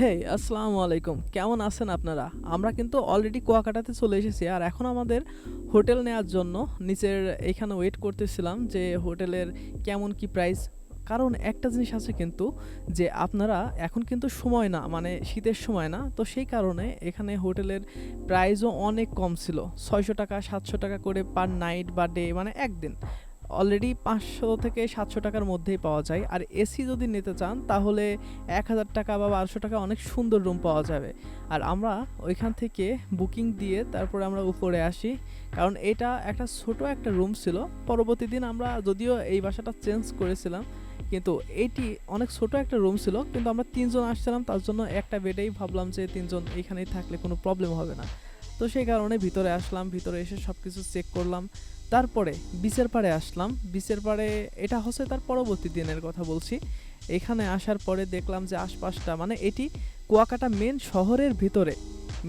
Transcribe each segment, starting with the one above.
হেই আসসালামু আলাইকুম। কেমন আছেন আপনারা? আমরা কিন্তু অলরেডি কুয়াকাটাতে চলে এসেছি। আর এখন আমাদের হোটেল নেওয়ার জন্য নিচের এখানে ওয়েট করতেছিলাম যে হোটেলের কেমন কি প্রাইস কারণ একটা জিনিস আছে কিন্তু যে আপনারা এখন কিন্তু সময় না মানে শীতের সময় না, তো সেই কারণে এখানে হোটেলের প্রাইসও অনেক কম ছিল। ছয়শো টাকা, সাতশো টাকা করে পার নাইট বা ডে মানে একদিন। অলরেডি পাঁচশো থেকে সাতশো টাকার মধ্যেই পাওয়া যায়। আর এসি যদি নিতে চান, তাহলে এক হাজার টাকা বা বারোশো টাকা অনেক সুন্দর রুম পাওয়া যাবে। আর আমরা ওইখান থেকে বুকিং দিয়ে তারপরে আমরা উপরে আসি। কারণ এটা একটা ছোট একটা রুম ছিল। পরবর্তী দিন আমরা যদিও এই বাসাটা চেঞ্জ করেছিলাম, কিন্তু এইটি অনেক ছোট একটা রুম ছিল। কিন্তু আমরা তিনজন আসছিলাম, তার জন্য একটা বেডেই ভাবলাম যে তিনজন এখানেই থাকলে কোনো প্রবলেম হবে না। তো সেই কারণে ভিতরে আসলাম, ভিতরে এসে সব কিছু চেক করলাম। তারপরে বিচের পাড়ে আসলাম। বিচের পাড়ে এটা হচ্ছে তার পরবর্তী দিনের কথা বলছি। এখানে আসার পরে দেখলাম যে আশপাশটা মানে এটি কুয়াকাটা মেন শহরের ভিতরে।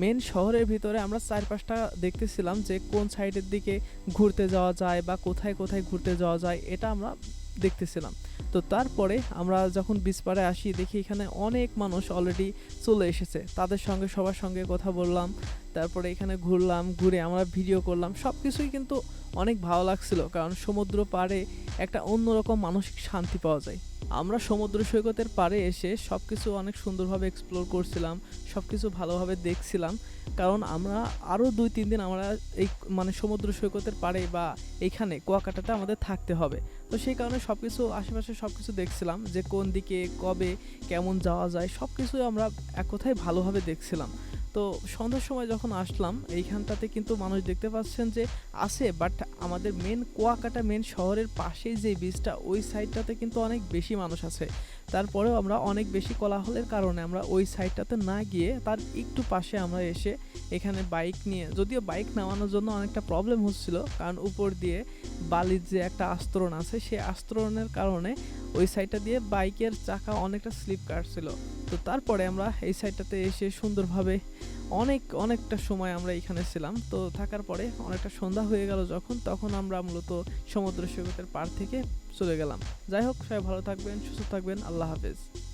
মেন শহরের ভিতরে আমরা চার পাঁচটা দেখতেছিলাম যে কোন সাইডের দিকে ঘুরতে যাওয়া যায় বা কোথায় কোথায় ঘুরতে যাওয়া যায়, এটা আমরা দেখতেছিলাম। তো তারপরে আমরা যখন বিচ পাড়ে আসি, দেখি এখানে অনেক মানুষ অলরেডি চলে এসেছে। তাদের সঙ্গে, সবার সঙ্গে কথা বললাম। তারপরে এখানে ঘুরলাম, ঘুরে আমরা ভিডিও করলাম। সব কিছুই কিন্তু অনেক ভালো লাগছিল, কারণ সমুদ্র পাড়ে একটা অন্যরকম মানসিক শান্তি পাওয়া যায়। আমরা সমুদ্র সৈকতের পাড়ে এসে সব কিছু অনেক সুন্দরভাবে এক্সপ্লোর করছিলাম সব কিছু ভালোভাবে দেখছিলাম, কারণ আমরা আরও দুই, তিন দিন আমরা এই মানে সমুদ্র সৈকতের পাড়ে বা এইখানে কুয়াকাটাতে আমাদের থাকতে হবে। তো সেই কারণে সব কিছু আশেপাশে সব কিছু দেখছিলাম যে কোন দিকে, কবে, কেমন যাওয়া যায় সব কিছুই আমরা এক কথায় ভালোভাবে দেখছিলাম। তো সন্ধ্যার সময় যখন আসলাম, এইখানটাতে কিন্তু মানুষ দেখতে পাচ্ছেন যে আছে বাট আমাদের মেন কুয়াকাটা মেন শহরের পাশেই যে বীজটা ওই সাইডটাতে কিন্তু অনেক বেশি মানুষ আছে। তারপরেও আমরা অনেক বেশি কোলাহলের কারণে আমরা ওই সাইডটাতে না গিয়ে তার একটু পাশে আমরা এসে এখানে বাইক নিয়ে, যদিও বাইক নামানোর জন্য অনেকটা প্রবলেম হচ্ছিল, কারণ উপর দিয়ে বালির যে একটা আস্তরণ আছে সেই আস্তরণের কারণে ওই সাইডটা দিয়ে বাইকের চাকা অনেকটা স্লিপ কাটছিল। তো তারপরে আমরা এই সাইডটাতে এসে সুন্দরভাবে অনেক, অনেকটা সময় আমরা এখানে ছিলাম। তো থাকার পরে অনেকটা সন্ধ্যা হয়ে গেল যখন, তখন আমরা মূলত সমুদ্র সৈকতের পার থেকে চলে গেলাম। যাই হোক, সবাই ভালো থাকবেন, সুস্থ থাকবেন, আল্লাহ হাফেজ।